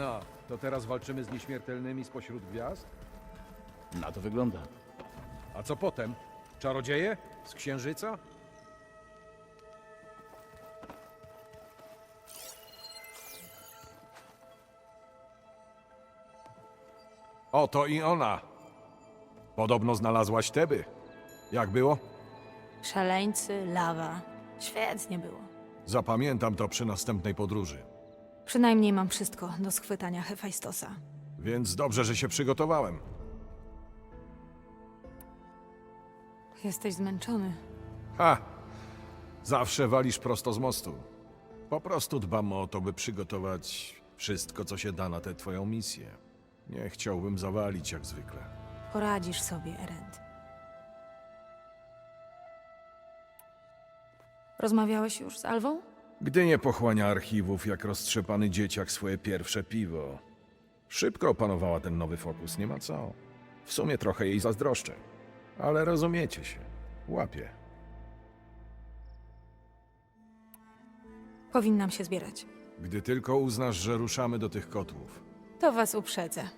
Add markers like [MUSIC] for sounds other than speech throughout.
No, to teraz walczymy z nieśmiertelnymi spośród gwiazd? Na to wygląda. A co potem? Czarodzieje? Z księżyca? Oto i ona. Podobno znalazłaś Teby. Jak było? Szaleńcy, lawa. Świetnie było. Zapamiętam to przy następnej podróży. Przynajmniej mam wszystko do schwytania Hefajstosa. Więc dobrze, że się przygotowałem. Jesteś zmęczony. Ha! Zawsze walisz prosto z mostu. Po prostu dbam o to, by przygotować wszystko, co się da na tę twoją misję. Nie chciałbym zawalić jak zwykle. Poradzisz sobie, Erend. Rozmawiałeś już z Alwą? Gdy nie pochłania archiwów jak roztrzepany dzieciak swoje pierwsze piwo. Szybko opanowała ten nowy fokus, nie ma co. W sumie trochę jej zazdroszczę. Ale rozumiecie się. Łapie. Powinnam się zbierać. Gdy tylko uznasz, że ruszamy do tych kotłów. To was uprzedzę.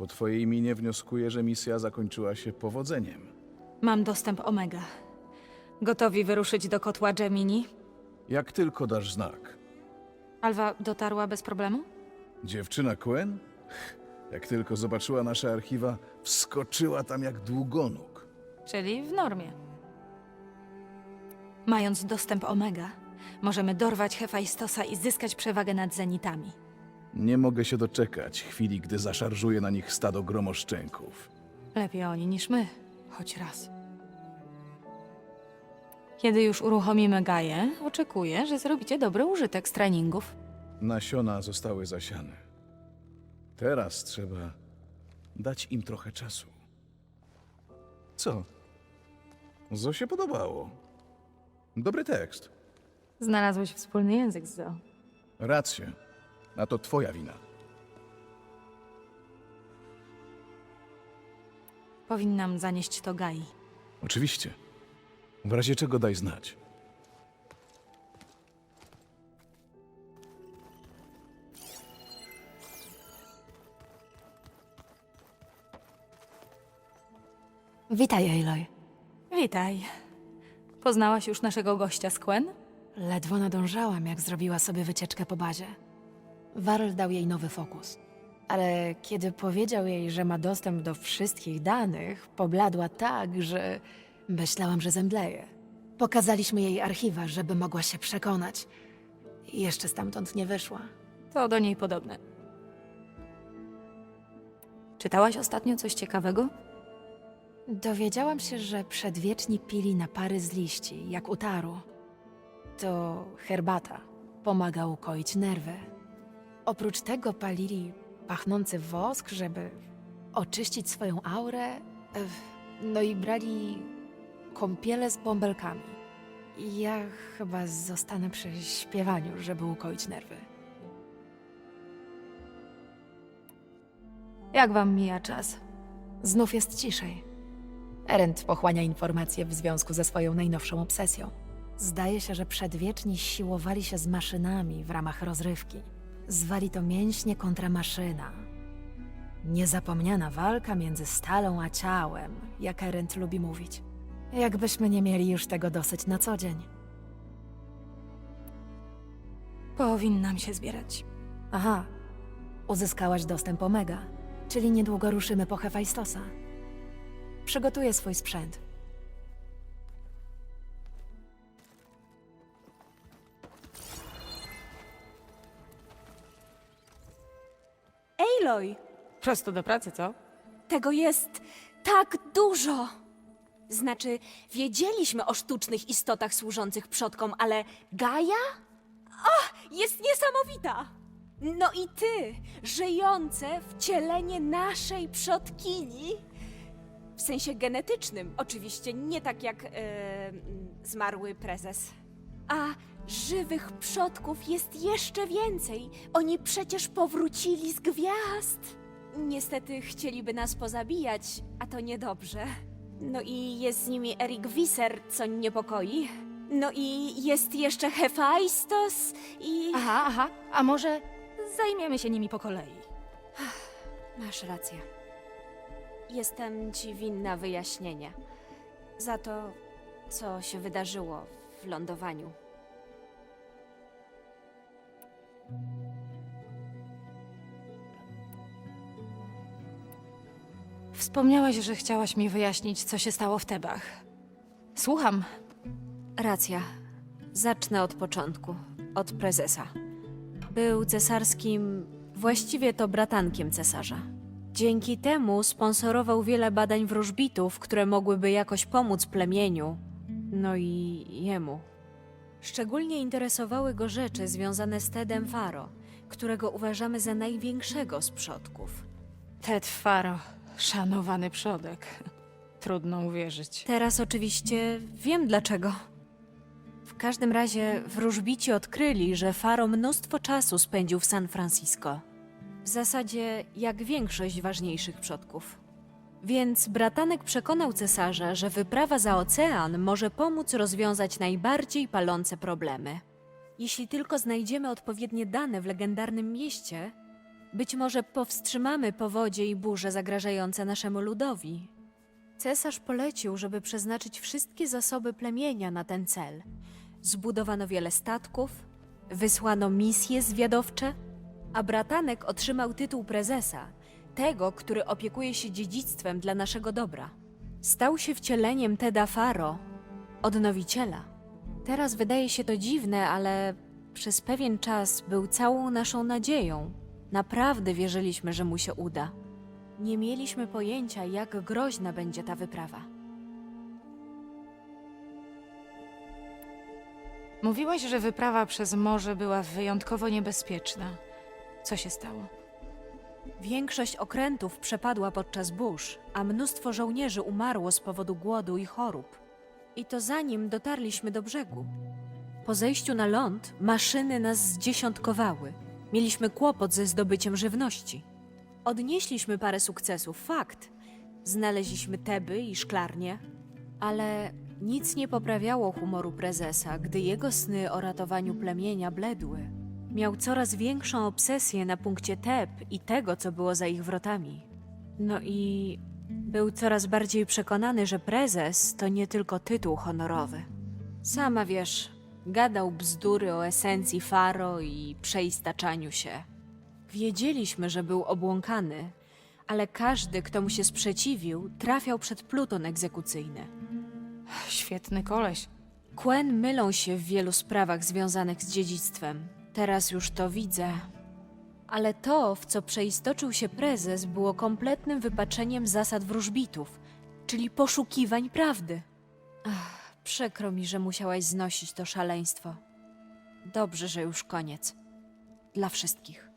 Po twojej minie wnioskuję, że misja zakończyła się powodzeniem. Mam dostęp Omega. Gotowi wyruszyć do kotła Gemini? Jak tylko dasz znak. Alwa dotarła bez problemu? Dziewczyna Quen? Jak tylko zobaczyła nasze archiwa, wskoczyła tam jak długonóg. Czyli w normie. Mając dostęp Omega, możemy dorwać Hefajstosa i zyskać przewagę nad Zenitami. Nie mogę się doczekać chwili, gdy zaszarżuje na nich stado gromoszczęków. Lepiej oni niż my, choć raz. Kiedy już uruchomimy Gaję, oczekuję, że zrobicie dobry użytek z treningów. Nasiona zostały zasiane. Teraz trzeba dać im trochę czasu. Co? Zo się podobało. Dobry tekst. Znalazłeś wspólny język z Zo. Rację. A to twoja wina. Powinnam zanieść to Gai. Oczywiście. W razie czego daj znać. Witaj, Aloy. Witaj. Poznałaś już naszego gościa z Quen? Ledwo nadążałam, jak zrobiła sobie wycieczkę po bazie. Warl dał jej nowy fokus. Ale kiedy powiedział jej, że ma dostęp do wszystkich danych, pobladła tak, że myślałam, że zemdleje. Pokazaliśmy jej archiwa, żeby mogła się przekonać. Jeszcze stamtąd nie wyszła. To do niej podobne. Czytałaś ostatnio coś ciekawego? Dowiedziałam się, że przedwieczni pili napary z liści, jak utaru. To herbata. Pomaga ukoić nerwy. Oprócz tego palili pachnący wosk, żeby oczyścić swoją aurę. Ech, No i brali kąpiele z bąbelkami. Ja chyba zostanę przy śpiewaniu, żeby ukoić nerwy. Jak wam mija czas? Znów jest ciszej. Erend pochłania informacje w związku ze swoją najnowszą obsesją. Zdaje się, że przedwieczni siłowali się z maszynami w ramach rozrywki. Zwali to mięśnie kontra maszyna. Niezapomniana walka między stalą a ciałem, jak Erend lubi mówić. Jakbyśmy nie mieli już tego dosyć na co dzień. Powinnam się zbierać. Aha, uzyskałaś dostęp Omega, czyli niedługo ruszymy po Hefajstosa. Przygotuję swój sprzęt. Aloy, Prosto do pracy, co? tego jest tak dużo. Znaczy, wiedzieliśmy o sztucznych istotach służących przodkom, ale Gaja? O, jest niesamowita! No i ty, żyjące wcielenie naszej przodkini. W sensie genetycznym, oczywiście, nie tak jak e, zmarły prezes. A żywych przodków jest jeszcze więcej. Oni przecież powrócili z gwiazd. Niestety chcieliby nas pozabijać, a to niedobrze. No i jest z nimi Erik Visser, co niepokoi. No i jest jeszcze Hephaistos i... Aha, aha. A może zajmiemy się nimi po kolei? Masz rację. Jestem ci winna wyjaśnienie. Za to, co się wydarzyło w lądowaniu. Wspomniałeś, że chciałaś mi wyjaśnić, co się stało w Tebach. Słucham. Racja. Zacznę od początku. Od prezesa. Był cesarskim, właściwie to bratankiem cesarza. Dzięki temu sponsorował wiele badań wróżbitów, które mogłyby jakoś pomóc plemieniu, no i jemu. Szczególnie interesowały go rzeczy związane z Tedem Faro, którego uważamy za największego z przodków. Ted Faro, szanowany przodek. Trudno uwierzyć. Teraz oczywiście wiem dlaczego. W każdym razie wróżbici odkryli, że Faro mnóstwo czasu spędził w San Francisco. W zasadzie jak większość ważniejszych przodków. Więc bratanek przekonał cesarza, że wyprawa za ocean może pomóc rozwiązać najbardziej palące problemy. Jeśli tylko znajdziemy odpowiednie dane w legendarnym mieście, być może powstrzymamy powodzie i burze zagrażające naszemu ludowi. Cesarz polecił, żeby przeznaczyć wszystkie zasoby plemienia na ten cel. Zbudowano wiele statków, wysłano misje zwiadowcze, a bratanek otrzymał tytuł prezesa, tego, który opiekuje się dziedzictwem dla naszego dobra. Stał się wcieleniem Teda Faro, odnowiciela. Teraz wydaje się to dziwne, ale przez pewien czas był całą naszą nadzieją. Naprawdę wierzyliśmy, że mu się uda. Nie mieliśmy pojęcia, jak groźna będzie ta wyprawa. Mówiłaś, że wyprawa przez morze była wyjątkowo niebezpieczna. Co się stało? Większość okrętów przepadła podczas burz, a mnóstwo żołnierzy umarło z powodu głodu i chorób. I to zanim dotarliśmy do brzegu. Po zejściu na ląd maszyny nas zdziesiątkowały. Mieliśmy kłopot ze zdobyciem żywności. Odnieśliśmy parę sukcesów, fakt. Znaleźliśmy Teby i szklarnie, ale nic nie poprawiało humoru prezesa, gdy jego sny o ratowaniu plemienia bledły. Miał coraz większą obsesję na punkcie Teb i tego, co było za ich wrotami. No i był coraz bardziej przekonany, że prezes to nie tylko tytuł honorowy. Sama wiesz, gadał bzdury o esencji Faro i przeistaczaniu się. Wiedzieliśmy, że był obłąkany, ale każdy, kto mu się sprzeciwił, trafiał przed pluton egzekucyjny. Świetny koleś. Quen mylą się w wielu sprawach związanych z dziedzictwem. Teraz już to widzę. Ale to, w co przeistoczył się prezes, było kompletnym wypaczeniem zasad wróżbitów, czyli poszukiwań prawdy. Ach, przykro mi, że musiałaś znosić to szaleństwo. Dobrze, że już koniec. Dla wszystkich.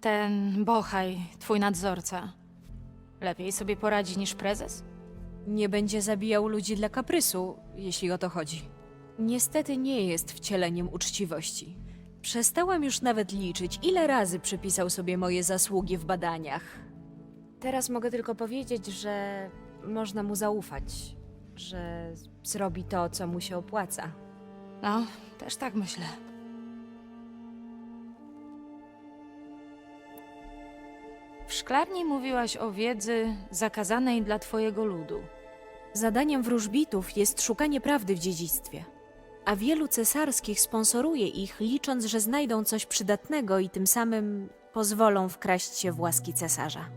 Ten Bochaj, twój nadzorca, lepiej sobie poradzi niż prezes? Nie będzie zabijał ludzi dla kaprysu, jeśli o to chodzi. Niestety nie jest wcieleniem uczciwości. Przestałam już nawet liczyć, ile razy przypisał sobie moje zasługi w badaniach. Teraz mogę tylko powiedzieć, że można mu zaufać, że zrobi to, co mu się opłaca. No, też tak myślę. W szklarni mówiłaś o wiedzy zakazanej dla twojego ludu. Zadaniem wróżbitów jest szukanie prawdy w dziedzictwie, a wielu cesarskich sponsoruje ich, licząc, że znajdą coś przydatnego i tym samym pozwolą wkraść się w łaski cesarza.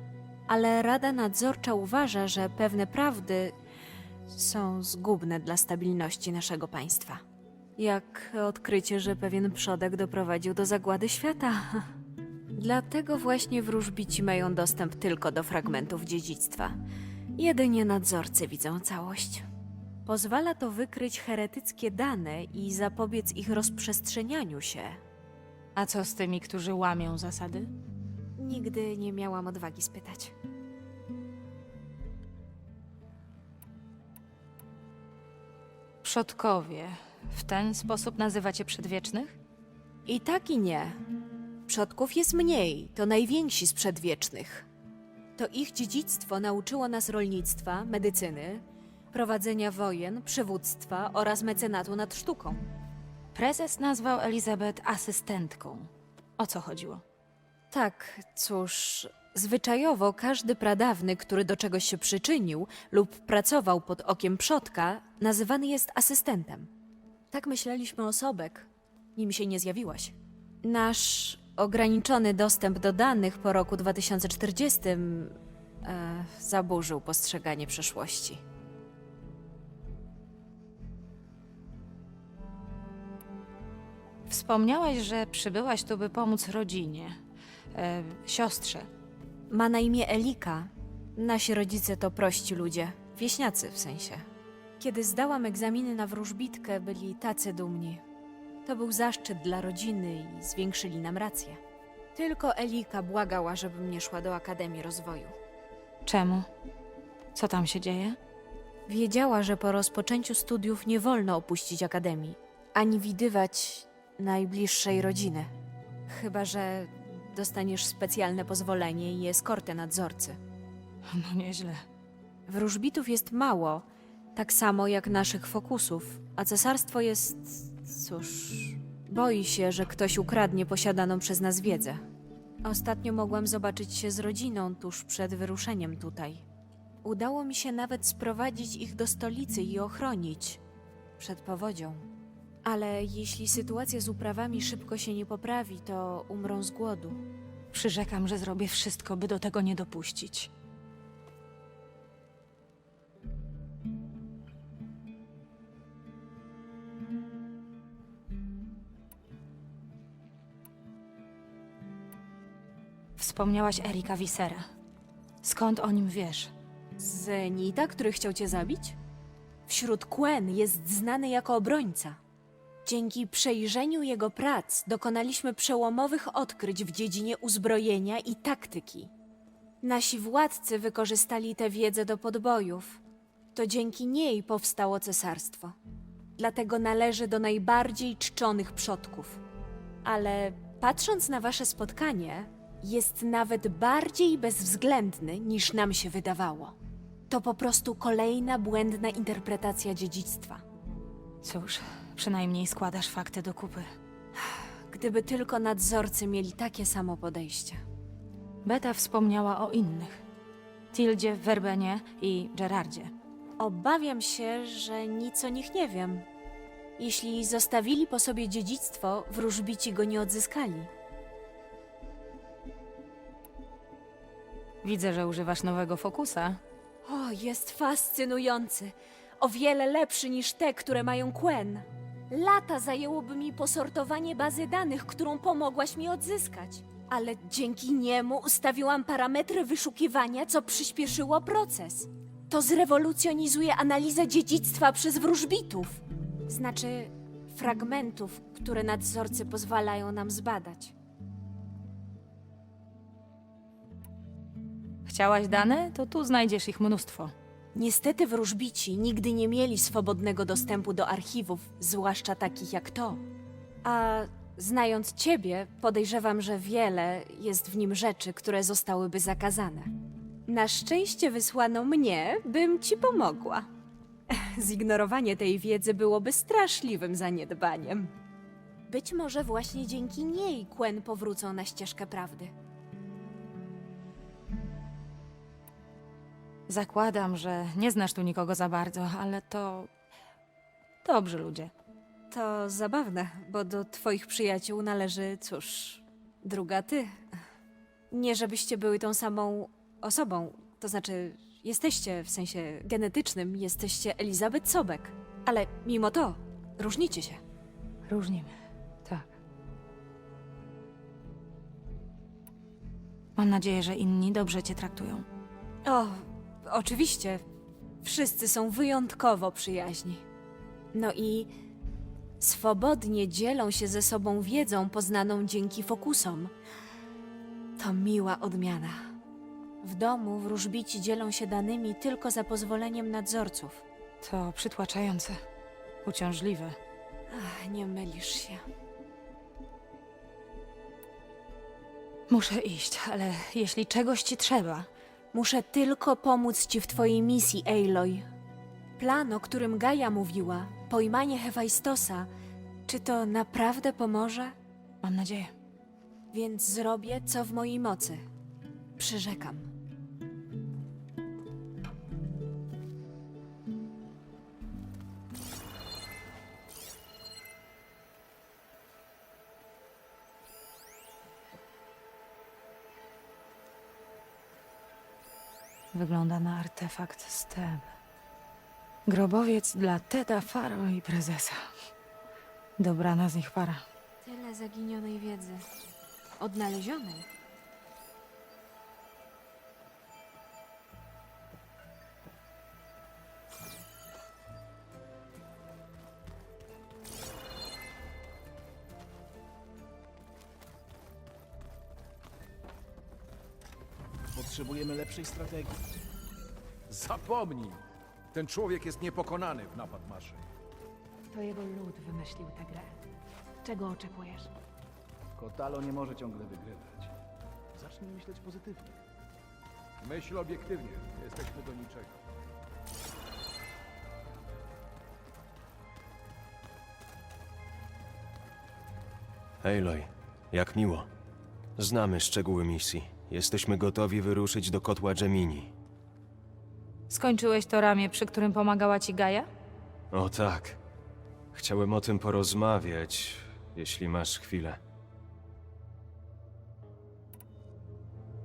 Ale Rada Nadzorcza uważa, że pewne prawdy są zgubne dla stabilności naszego państwa. Jak odkrycie, że pewien przodek doprowadził do zagłady świata. [LAUGHS] Dlatego właśnie wróżbici mają dostęp tylko do fragmentów dziedzictwa. Jedynie nadzorcy widzą całość. Pozwala to wykryć heretyckie dane i zapobiec ich rozprzestrzenianiu się. A co z tymi, którzy łamią zasady? Nigdy nie miałam odwagi spytać. Przodkowie. W ten sposób nazywacie przedwiecznych? I tak i nie. Przodków jest mniej, to najwięksi z przedwiecznych. To ich dziedzictwo nauczyło nas rolnictwa, medycyny, prowadzenia wojen, przywództwa oraz mecenatu nad sztuką. Prezes nazwał Elizabeth asystentką. O co chodziło? Tak, cóż, zwyczajowo każdy pradawny, który do czegoś się przyczynił lub pracował pod okiem przodka, nazywany jest asystentem. Tak myśleliśmy o Sobek, nim się nie zjawiłaś. Nasz ograniczony dostęp do danych po roku 2040 e, zaburzył postrzeganie przeszłości. Wspomniałaś, że przybyłaś tu, by pomóc rodzinie, e, siostrze. Ma na imię Elika. Nasi rodzice to prości ludzie, wieśniacy w sensie. Kiedy zdałam egzaminy na wróżbitkę, byli tacy dumni. To był zaszczyt dla rodziny i zwiększyli nam rację. Tylko Elika błagała, żebym nie szła do Akademii Rozwoju. Czemu? Co tam się dzieje? Wiedziała, że po rozpoczęciu studiów nie wolno opuścić Akademii, ani widywać najbliższej rodziny. Chyba, że dostaniesz specjalne pozwolenie i eskortę nadzorcy. No nieźle. Wróżbitów jest mało, tak samo jak naszych fokusów, a cesarstwo jest. Cóż. boi się, że ktoś ukradnie posiadaną przez nas wiedzę. Ostatnio mogłam zobaczyć się z rodziną tuż przed wyruszeniem tutaj. Udało mi się nawet sprowadzić ich do stolicy i ochronić przed powodzią. Ale jeśli sytuacja z uprawami szybko się nie poprawi, to umrą z głodu. Przyrzekam, że zrobię wszystko, by do tego nie dopuścić. Wspomniałaś Erika Wisera. Skąd o nim wiesz? Zenita, który chciał cię zabić? Wśród Quen jest znany jako obrońca. Dzięki przejrzeniu jego prac dokonaliśmy przełomowych odkryć w dziedzinie uzbrojenia i taktyki. Nasi władcy wykorzystali tę wiedzę do podbojów. To dzięki niej powstało cesarstwo. Dlatego należy do najbardziej czczonych przodków. Ale patrząc na wasze spotkanie, jest nawet bardziej bezwzględny niż nam się wydawało. To po prostu kolejna błędna interpretacja dziedzictwa. Cóż, przynajmniej składasz fakty do kupy. Gdyby tylko nadzorcy mieli takie samo podejście. Beta wspomniała o innych. Tildzie, Verbenie i Gerardzie. Obawiam się, że nic o nich nie wiem. Jeśli zostawili po sobie dziedzictwo, wróżbici go nie odzyskali. Widzę, że używasz nowego fokusa. O, jest fascynujący. O wiele lepszy niż te, które mają Quen. Lata zajęłoby mi posortowanie bazy danych, którą pomogłaś mi odzyskać. Ale dzięki niemu ustawiłam parametry wyszukiwania, co przyspieszyło proces. To zrewolucjonizuje analizę dziedzictwa przez wróżbitów. Znaczy, fragmentów, które nadzorcy pozwalają nam zbadać. Chciałaś dane? To tu znajdziesz ich mnóstwo. Niestety wróżbici nigdy nie mieli swobodnego dostępu do archiwów, zwłaszcza takich jak to. A znając ciebie, podejrzewam, że wiele jest w nim rzeczy, które zostałyby zakazane. Na szczęście wysłano mnie, bym ci pomogła. [LAUGHS] Zignorowanie tej wiedzy byłoby straszliwym zaniedbaniem. Być może właśnie dzięki niej Quen powrócą na ścieżkę prawdy. Zakładam, że nie znasz tu nikogo za bardzo, ale to. dobrzy ludzie. To zabawne, bo do twoich przyjaciół należy, cóż, druga ty. Nie żebyście były tą samą osobą, to znaczy jesteście w sensie genetycznym, jesteście Elizabeth Sobek, ale mimo to różnicie się. Różnimy. Tak. Mam nadzieję, że inni dobrze cię traktują. O, oczywiście, wszyscy są wyjątkowo przyjaźni. No i swobodnie dzielą się ze sobą wiedzą poznaną dzięki fokusom. To miła odmiana. W domu wróżbici dzielą się danymi tylko za pozwoleniem nadzorców. To przytłaczające. Uciążliwe. Ach, nie mylisz się. Muszę iść, ale jeśli czegoś ci trzeba, Muszę tylko pomóc ci w twojej misji, Aloy. Plan, o którym Gaja mówiła, pojmanie Hefajstosa, czy to naprawdę pomoże? mam nadzieję. Więc zrobię, co w mojej mocy. Przyrzekam. Wygląda na artefakt Steb. Grobowiec dla Teda, Faro i prezesa. Dobrana z nich para. Tyle zaginionej wiedzy. Odnalezionej. Potrzebujemy lepszej strategii. Zapomnij! Ten człowiek jest niepokonany w napad maszyn. To jego lud wymyślił tę grę. Czego oczekujesz? Kotalo nie może ciągle wygrywać. Zacznij myśleć pozytywnie. Myśl obiektywnie. Jesteśmy do niczego. Aloy, jak miło. Znamy szczegóły misji. Jesteśmy gotowi wyruszyć do kotła Gemini. Skończyłeś to ramię, przy którym pomagała ci Gaja? O tak. Chciałem o tym porozmawiać, jeśli masz chwilę.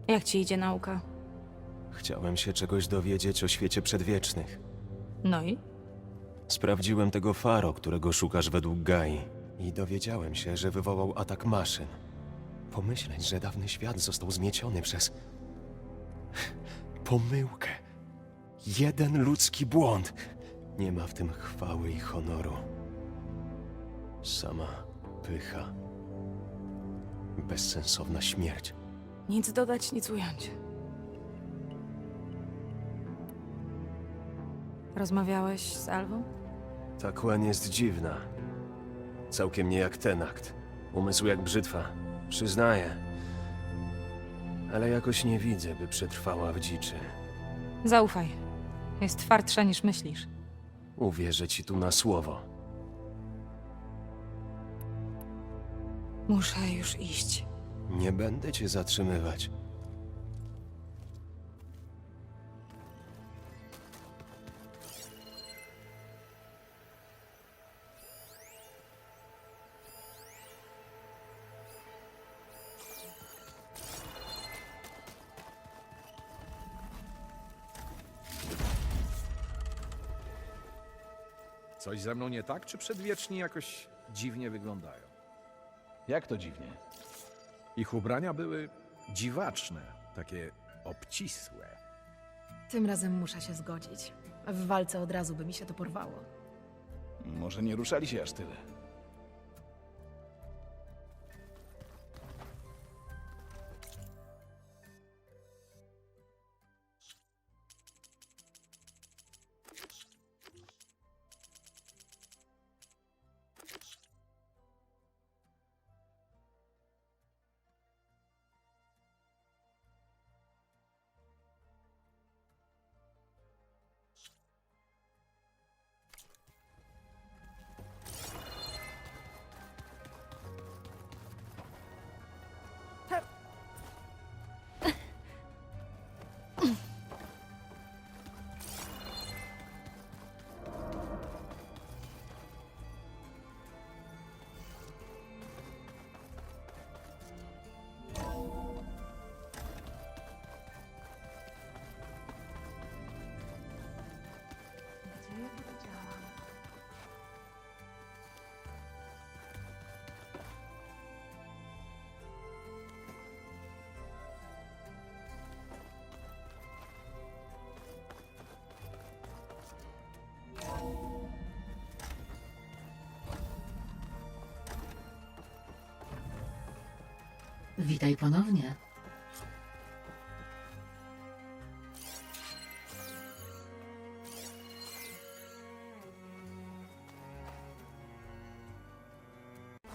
Jak ci idzie nauka? Chciałem się czegoś dowiedzieć o świecie przedwiecznych. No i? Sprawdziłem tego Faro, którego szukasz według Gai. I dowiedziałem się, że wywołał atak maszyn. Pomyśleć, że dawny świat został zmieciony przez... pomyłkę. Jeden ludzki błąd. Nie ma w tym chwały i honoru. Sama pycha. Bezsensowna śmierć. Nic dodać, nic ująć. Rozmawiałeś z Alwą? Ta Quen jest dziwna. Całkiem nie jak ten akt. Umysł jak brzytwa. Przyznaję. Ale jakoś nie widzę, by przetrwała w dziczy. Zaufaj. Jest twardsza niż myślisz. Uwierzę ci tu na słowo. Muszę już iść. Nie będę cię zatrzymywać. Coś ze mną nie tak, czy przedwieczni jakoś dziwnie wyglądają? Jak to dziwnie? Ich ubrania były dziwaczne, takie obcisłe. Tym razem muszę się zgodzić. W walce od razu by mi się to porwało. Może nie ruszali się aż tyle. Witaj ponownie.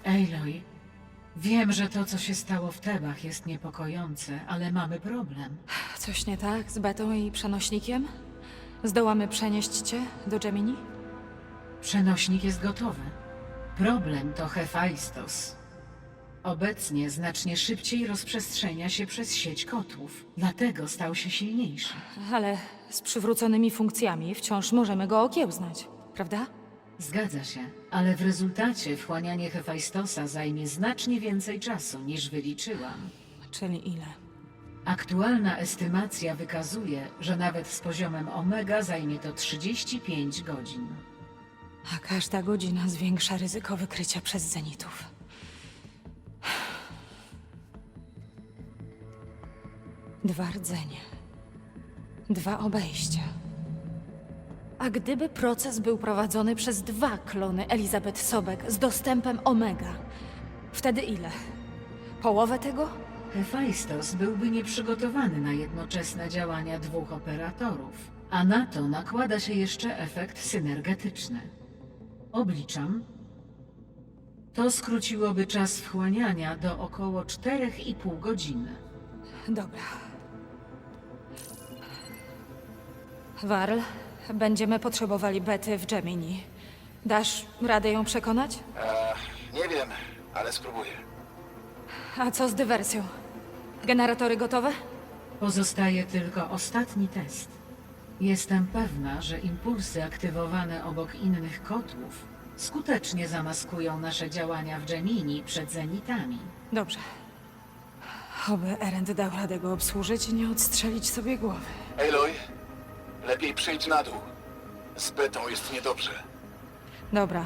Aloy, Wiem, że to, co się stało w Tebach, jest niepokojące, ale mamy problem. Coś nie tak z Betą i przenośnikiem? Zdołamy przenieść cię do Gemini? Przenośnik jest gotowy. Problem to Hephaistos. Obecnie znacznie szybciej rozprzestrzenia się przez sieć kotłów, dlatego stał się silniejszy. Ale z przywróconymi funkcjami wciąż możemy go okiełznać, prawda? Zgadza się, ale w rezultacie wchłanianie Hephaestosa zajmie znacznie więcej czasu niż wyliczyłam. Czyli ile? Aktualna estymacja wykazuje, że nawet z poziomem omega zajmie to 35 godzin. A każda godzina zwiększa ryzyko wykrycia przez zenitów. Dwa rdzenie. Dwa obejścia. A gdyby proces był prowadzony przez dwa klony Elizabeth Sobek z dostępem Omega, wtedy ile? Połowę tego? Hephaistos byłby nieprzygotowany na jednoczesne działania dwóch operatorów, a na to nakłada się jeszcze efekt synergetyczny. Obliczam. To skróciłoby czas wchłaniania do około 4,5 godziny. Dobra. Warl, będziemy potrzebowali Bety w Gemini. Dasz radę ją przekonać? Nie wiem, ale spróbuję. A co z dywersją? Generatory gotowe? Pozostaje tylko ostatni test. Jestem pewna, że impulsy aktywowane obok innych kotłów skutecznie zamaskują nasze działania w Gemini przed zenitami. Dobrze. Oby Erend dał radę go obsłużyć i nie odstrzelić sobie głowy. Aloy, lepiej przyjdź na dół. Z Betą jest niedobrze. Dobra.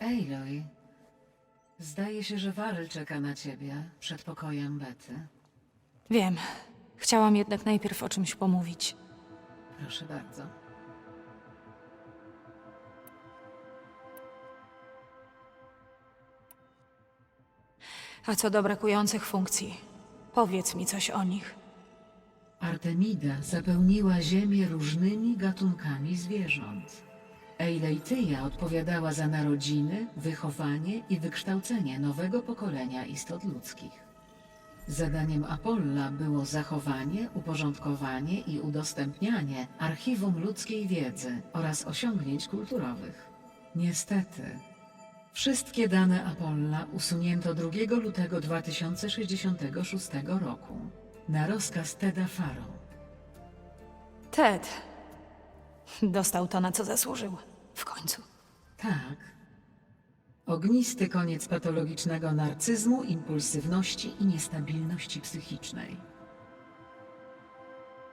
Aloy, zdaje się, że Waryl czeka na ciebie przed pokojem Bety. Wiem. Chciałam jednak najpierw o czymś pomówić. Proszę bardzo. A co do brakujących funkcji? Powiedz mi coś o nich. Artemida zapełniła ziemię różnymi gatunkami zwierząt. Eileityja odpowiadała za narodziny, wychowanie i wykształcenie nowego pokolenia istot ludzkich. Zadaniem Apolla było zachowanie, uporządkowanie i udostępnianie archiwum ludzkiej wiedzy oraz osiągnięć kulturowych. Niestety, wszystkie dane Apolla usunięto 2 lutego 2066 roku na rozkaz Teda Faro. Ted. Dostał to, na co zasłużył. W końcu. Tak. Ognisty koniec patologicznego narcyzmu, impulsywności i niestabilności psychicznej.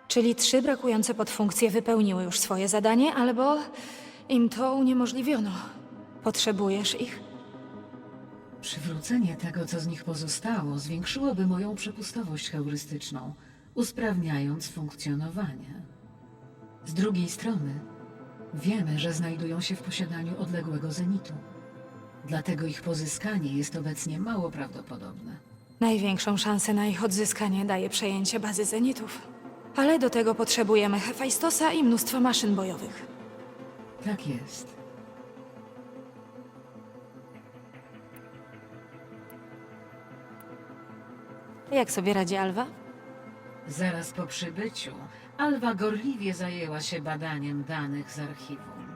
Czyli trzy brakujące podfunkcje wypełniły już swoje zadanie, albo im to uniemożliwiono. Potrzebujesz ich? Przywrócenie tego, co z nich pozostało, zwiększyłoby moją przepustowość heurystyczną, usprawniając funkcjonowanie. Z drugiej strony, wiemy, że znajdują się w posiadaniu odległego zenitu. Dlatego ich pozyskanie jest obecnie mało prawdopodobne. Największą szansę na ich odzyskanie daje przejęcie bazy zenitów. Ale do tego potrzebujemy Hefajstosa i mnóstwo maszyn bojowych. Tak jest. Jak sobie radzi Alwa? Zaraz po przybyciu Alwa gorliwie zajęła się badaniem danych z archiwum.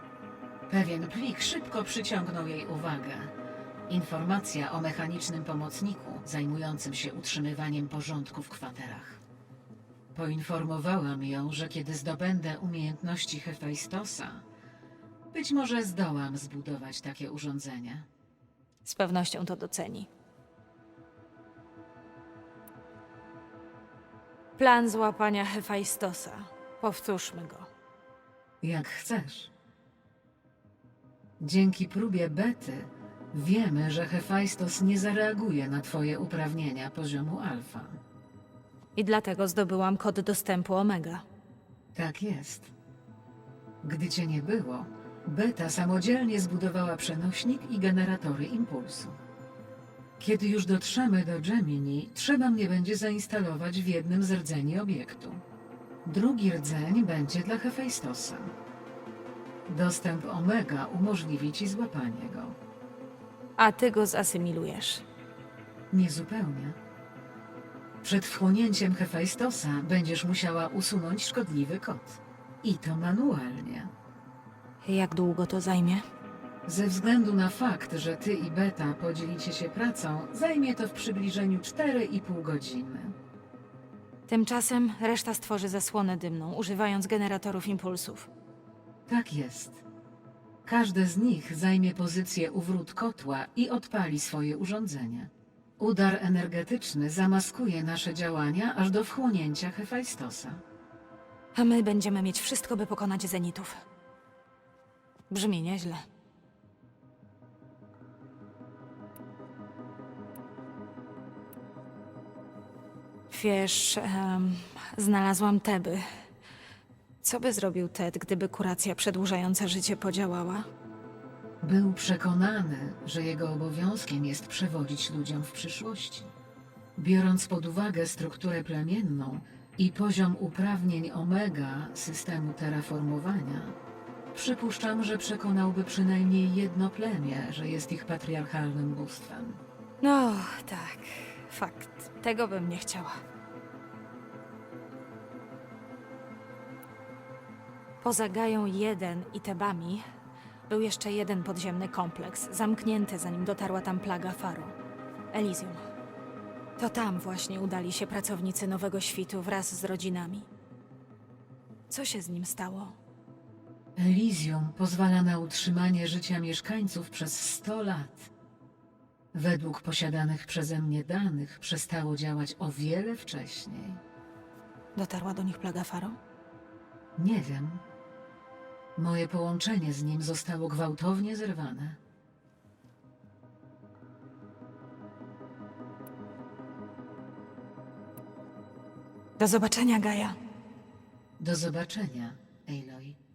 Pewien plik szybko przyciągnął jej uwagę. Informacja o mechanicznym pomocniku zajmującym się utrzymywaniem porządku w kwaterach. Poinformowałam ją, że kiedy zdobędę umiejętności Hefajstosa, być może zdołam zbudować takie urządzenie. Z pewnością to doceni. Plan złapania Hefajstosa. Powtórzmy go. Jak chcesz. Dzięki próbie bety wiemy, że Hefajstos nie zareaguje na twoje uprawnienia poziomu alfa. I dlatego zdobyłam kod dostępu Omega. Tak jest. Gdy cię nie było, beta samodzielnie zbudowała przenośnik i generatory impulsu. Kiedy już dotrzemy do Gemini, trzeba mnie będzie zainstalować w jednym z rdzeni obiektu. Drugi rdzeń będzie dla Hefejstosa. Dostęp Omega umożliwi ci złapanie go. A ty go zasymilujesz. Niezupełnie. Przed wchłonięciem Hefejstosa będziesz musiała usunąć szkodliwy kod. I to manualnie. Jak długo to zajmie? Ze względu na fakt, że ty i Beta podzielicie się pracą, zajmie to w przybliżeniu 4,5 godziny. Tymczasem reszta stworzy zasłonę dymną, używając generatorów impulsów. Tak jest. Każde z nich zajmie pozycję u wrót kotła i odpali swoje urządzenie. Udar energetyczny zamaskuje nasze działania aż do wchłonięcia Hefajstosa. A my będziemy mieć wszystko, by pokonać Zenitów. Brzmi nieźle. Wiesz, em, znalazłam Teby. Co by zrobił Ted, gdyby kuracja przedłużająca życie podziałała? Był przekonany, że jego obowiązkiem jest przewodzić ludziom w przyszłości. Biorąc pod uwagę strukturę plemienną i poziom uprawnień Omega systemu terraformowania, przypuszczam, że przekonałby przynajmniej jedno plemię, że jest ich patriarchalnym bóstwem. No, tak. Fakt. Tego bym nie chciała. Poza Gają 1 i Tebami był jeszcze jeden podziemny kompleks, zamknięty zanim dotarła tam plaga Faro. Elysium. To tam właśnie udali się pracownicy Nowego Świtu wraz z rodzinami. Co się z nim stało? Elysium pozwala na utrzymanie życia mieszkańców przez 100 lat. Według posiadanych przeze mnie danych przestało działać o wiele wcześniej. Dotarła do nich plaga Faro? Nie wiem. Moje połączenie z nim zostało gwałtownie zerwane. Do zobaczenia, Gaja. Do zobaczenia, Aloy.